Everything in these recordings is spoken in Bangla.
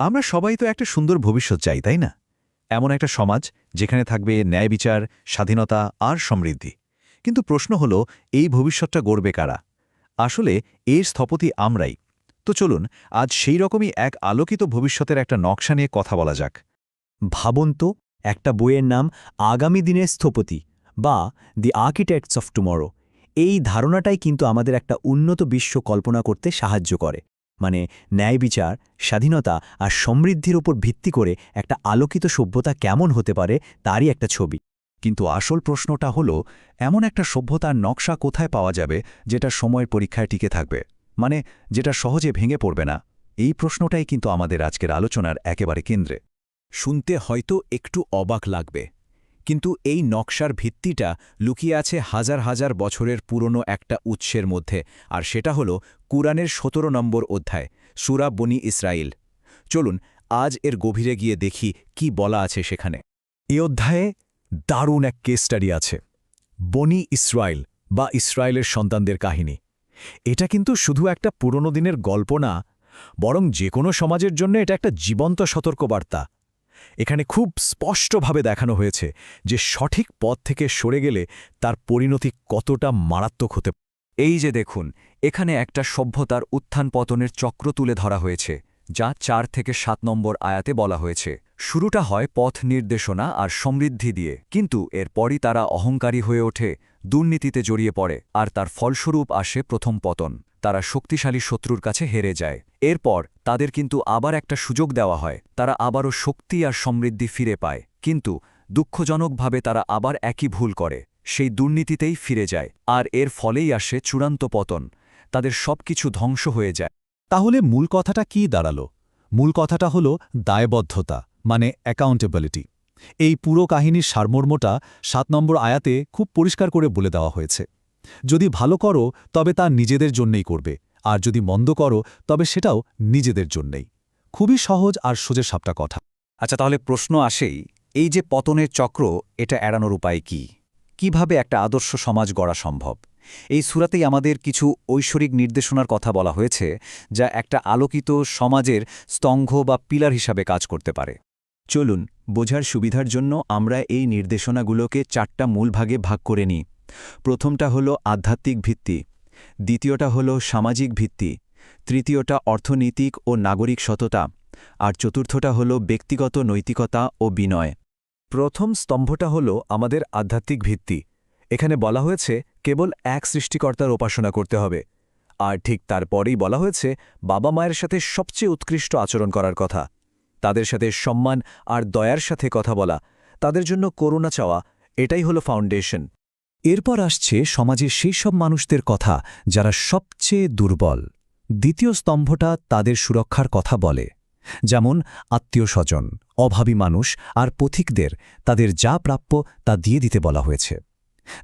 আমরা সবাই তো একটা সুন্দর ভবিষ্যৎ চাই, তাই না? এমন একটা সমাজ যেখানে থাকবে ন্যায় বিচার, স্বাধীনতা আর সমৃদ্ধি। কিন্তু প্রশ্ন হল, এই ভবিষ্যৎটা গড়বে কারা? আসলে এর স্থপতি আমরাই। তো চলুন, আজ সেই রকমই এক আলোকিত ভবিষ্যতের একটা নকশা নিয়ে কথা বলা যাক। ভাবুন তো একটা বইয়ের নাম আগামী দিনের স্থপতি বা দি আর্কিটেক্টস অফ টুমরো এই ধারণাটাই কিন্তু আমাদের একটা উন্নত বিশ্ব কল্পনা করতে সাহায্য করে। মানে ন্যায় বিচার, স্বাধীনতা আর সমৃদ্ধির ওপর ভিত্তি করে একটা আলোকিত সভ্যতা কেমন হতে পারে তারই একটা ছবি। কিন্তু আসল প্রশ্নটা হল, এমন একটা সভ্যতার নকশা কোথায় পাওয়া যাবে যেটা সময়ের পরীক্ষায় টিকে থাকবে? মানে যেটা সহজে ভেঙে পড়বে না? এই প্রশ্নটাই কিন্তু আমাদের আজকের আলোচনার একেবারে কেন্দ্রে। শুনতে হয়তো একটু অবাক লাগবে। কিন্তু এই নকশার ভিত্তিটা লুকিয়ে আছে হাজার হাজার বছরের পুরনো একটা উৎসের মধ্যে, আর সেটা হল কুরআনের সতেরো নম্বর অধ্যায়, সুরা বনি ইসরায়েল চলুন, আজ এর গভীরে গিয়ে দেখি কি বলা আছে সেখানে। এ অধ্যায়ে দারুণ এক কেস স্টাডি আছে, বনি ইসরায়েল বা ইসরায়েলের সন্তানদের কাহিনী। এটা কিন্তু শুধু একটা পুরনো দিনের গল্প না, বরং যে কোনো সমাজের জন্য এটা একটা জীবন্ত সতর্কবার্তা। এখানে খুব স্পষ্টভাবে দেখানো হয়েছে যে সঠিক পথ থেকে সরে গেলে তার পরিণতি কতটা মারাত্মক হতে এই যে দেখুন, এখানে একটা সভ্যতার উত্থান পতনের চক্র তুলে ধরা হয়েছে, যা চার থেকে সাত নম্বর আয়াতে বলা হয়েছে। শুরুটা হয় পথ নির্দেশনা আর সমৃদ্ধি দিয়ে, কিন্তু এরপরই তারা অহংকারী হয়ে ওঠে, দুর্নীতিতে জড়িয়ে পড়ে, আর তার ফলস্বরূপ আসে প্রথম পতন। তারা শক্তিশালী শত্রুর কাছে হেরে যায়। এরপর তাদের কিন্তু আবার একটা সুযোগ দেওয়া হয়, তারা আবারও শক্তি আর সমৃদ্ধি ফিরে পায়, কিন্তু দুঃখজনকভাবে তারা আবার একই ভুল করে, সেই দুর্নীতিতেই ফিরে যায়, আর এর ফলেই আসে চূড়ান্ত পতন, তাদের সবকিছু ধ্বংস হয়ে যায়। তাহলে মূল কথাটা কি দাঁড়াল? মূল কথাটা হল দায়বদ্ধতা মানে অ্যাকাউন্টেবিলিটি এই পুরো কাহিনীর সারমর্মটা সাত নম্বর আয়াতে খুব পরিষ্কার করে বলে দেওয়া হয়েছে। যদি ভালো করো, তবে তা নিজেদের জন্যেই করবে। আর যদি মন্দ করো, তবে সেটাও নিজেদের জন্যেই। খুবই সহজ আর সোজা সাপটা কথা। আচ্ছা তাহলে প্রশ্ন আসেই, এই যে পতনের চক্র, এটা এড়ানোর উপায় কি? কীভাবে একটা আদর্শ সমাজ গড়া সম্ভব? এই সুরাতেই আমাদের কিছু ঐশ্বরিক নির্দেশনার কথা বলা হয়েছে, যা একটা আলোকিত সমাজের স্তম্ভ বা পিলার হিসাবে কাজ করতে পারে। চলুন, বোঝার সুবিধার জন্য আমরা এই নির্দেশনাগুলোকে চারটা মূল ভাগে ভাগ করে নিই। প্রথমটা হল আধ্যাত্মিক ভিত্তি। দ্বিতীয়টা হল সামাজিক ভিত্তি, তৃতীয়টা অর্থনৈতিক ও নাগরিক সততা, আর চতুর্থটা হল ব্যক্তিগত নৈতিকতা ও বিনয়। প্রথম স্তম্ভটা হল আমাদের আধ্যাত্মিক ভিত্তি। এখানে বলা হয়েছে কেবল এক সৃষ্টিকর্তার উপাসনা করতে হবে, আর ঠিক তারপরেই বলা হয়েছে বাবা মায়ের সাথে সবচেয়ে উৎকৃষ্ট আচরণ করার কথা। তাদের সাথে সম্মান আর দয়ার সাথে কথা বলা, তাদের জন্য করুণা চাওয়া, এটাই হলো ফাউন্ডেশন। এরপর আসছে সমাজের সেই সব মানুষদের কথা যারা সবচেয়ে দুর্বল। দ্বিতীয় স্তম্ভটা তাদের সুরক্ষার কথা বলে, যেমন আত্মীয় স্বজন, অভাবী মানুষ আর পথিকদের তাদের যা প্রাপ্য তা দিয়ে দিতে বলা হয়েছে।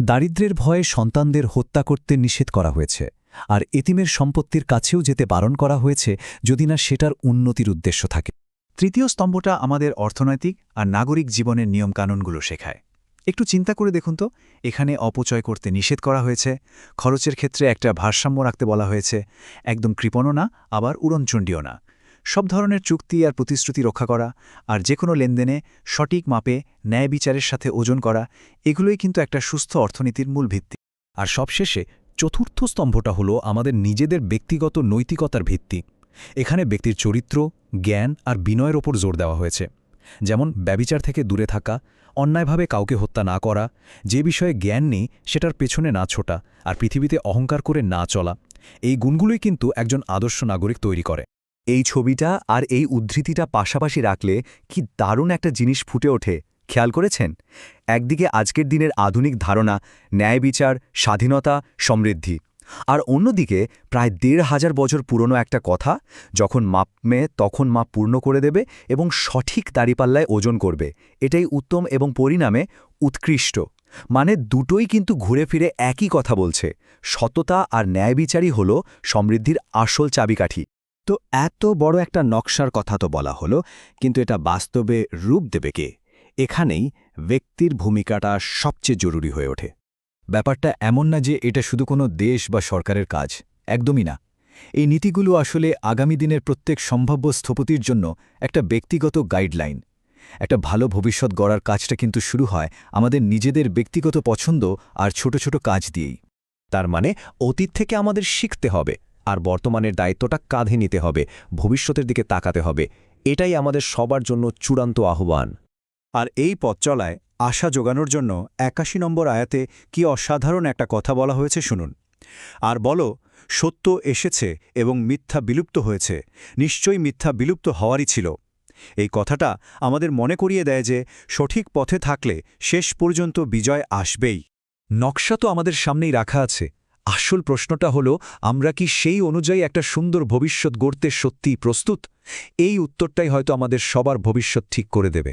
দারিদ্র্যের ভয়ে সন্তানদের হত্যা করতে নিষেধ করা হয়েছে আর এতিমের সম্পত্তির কাছেও যেতে বারণ করা হয়েছে যদি না সেটার উন্নতির উদ্দেশ্য থাকে। তৃতীয় স্তম্ভটা আমাদের অর্থনৈতিক আর নাগরিক জীবনের নিয়মকানুনগুলো শেখায়। একটু চিন্তা করে দেখুন তো, এখানে অপচয় করতে নিষেধ করা হয়েছে, খরচের ক্ষেত্রে একটা ভারসাম্য রাখতে বলা হয়েছে, একদম কৃপণও না, আবার উড়নচণ্ডীও না। সব ধরনের চুক্তি আর প্রতিশ্রুতি রক্ষা করা, আর যে কোনো লেনদেনে সঠিক মাপে ন্যায় বিচারের সাথে ওজন করা, এগুলোই কিন্তু একটা সুস্থ অর্থনীতির মূল ভিত্তি। আর সবশেষে চতুর্থ স্তম্ভটা হলো আমাদের নিজেদের ব্যক্তিগত নৈতিকতার ভিত্তি। এখানে ব্যক্তির চরিত্র, জ্ঞান আর বিনয়ের ওপর জোর দেওয়া হয়েছে। যেমন ব্যবিচার থেকে দূরে থাকা, অন্যায়ভাবে কাউকে হত্যা না করা, যে বিষয়ে জ্ঞান নেই সেটার পেছনে না ছোটা আর পৃথিবীতে অহংকার করে না চলা, এই গুণগুলোই কিন্তু একজন আদর্শ নাগরিক তৈরি করে। এই ছবিটা আর এই উদ্ধৃতিটা পাশাপাশি রাখলে কি দারুণ একটা জিনিস ফুটে ওঠে, খেয়াল করেছেন? একদিকে আজকের দিনের আধুনিক ধারণা, ন্যায় বিচার, স্বাধীনতা, সমৃদ্ধি। আর অন্যদিকে প্রায় দেড় হাজার বছর পুরনো একটা কথা, যখন মাপমে তখন মাপ পূর্ণ করে দেবে এবং সঠিক দাড়িপাল্লায় ওজন করবে। এটাই উত্তম এবং পরিণামে উৎকৃষ্ট। মানে দুটোই কিন্তু ঘুরে ফিরে একই কথা বলছে। সততা আর ন্যায় বিচারই হল সমৃদ্ধির আসল চাবিকাঠি। তো এত বড় একটা নকশার কথা তো বলা হলো, কিন্তু এটা বাস্তবে রূপ দেবে কে? এখানেই ব্যক্তির ভূমিকাটা সবচেয়ে জরুরি হয়ে ওঠে। ব্যাপারটা এমন না যে এটা শুধু কোনো দেশ বা সরকারের কাজ একদমই না। এই নীতিগুলো আসলে আগামী দিনের প্রত্যেক সম্ভাব্য স্থপতির জন্য একটা ব্যক্তিগত গাইডলাইন। একটা ভালো ভবিষ্যৎ গড়ার কাজটা কিন্তু শুরু হয় আমাদের নিজেদের ব্যক্তিগত পছন্দ আর ছোট ছোট কাজ দিয়েই। তার মানে অতীত থেকে আমাদের শিখতে হবে আর বর্তমানের দায়িত্বটা কাঁধে নিতে হবে ভবিষ্যতের দিকে তাকাতে হবে এটাই আমাদের সবার জন্য চূড়ান্ত আহ্বান। আর এই পথ চলায় আশা যোগানোর জন্য একাশি নম্বর আয়াতে কি অসাধারণ একটা কথা বলা হয়েছে শুনুন। আর বলো, সত্য এসেছে এবং মিথ্যা বিলুপ্ত হয়েছে, নিশ্চয়ই মিথ্যা বিলুপ্ত হওয়ারই ছিল। এই কথাটা আমাদের মনে করিয়ে দেয় যে, সঠিক পথে থাকলে শেষ পর্যন্ত বিজয় আসবেই। নকশা তো আমাদের সামনেই রাখা আছে। আসল প্রশ্নটা হলো, আমরা কি সেই অনুযায়ী একটা সুন্দর ভবিষ্যৎ গড়তে সত্যিই প্রস্তুত? এই উত্তরটাই হয়তো আমাদের সবার ভবিষ্যৎ ঠিক করে দেবে।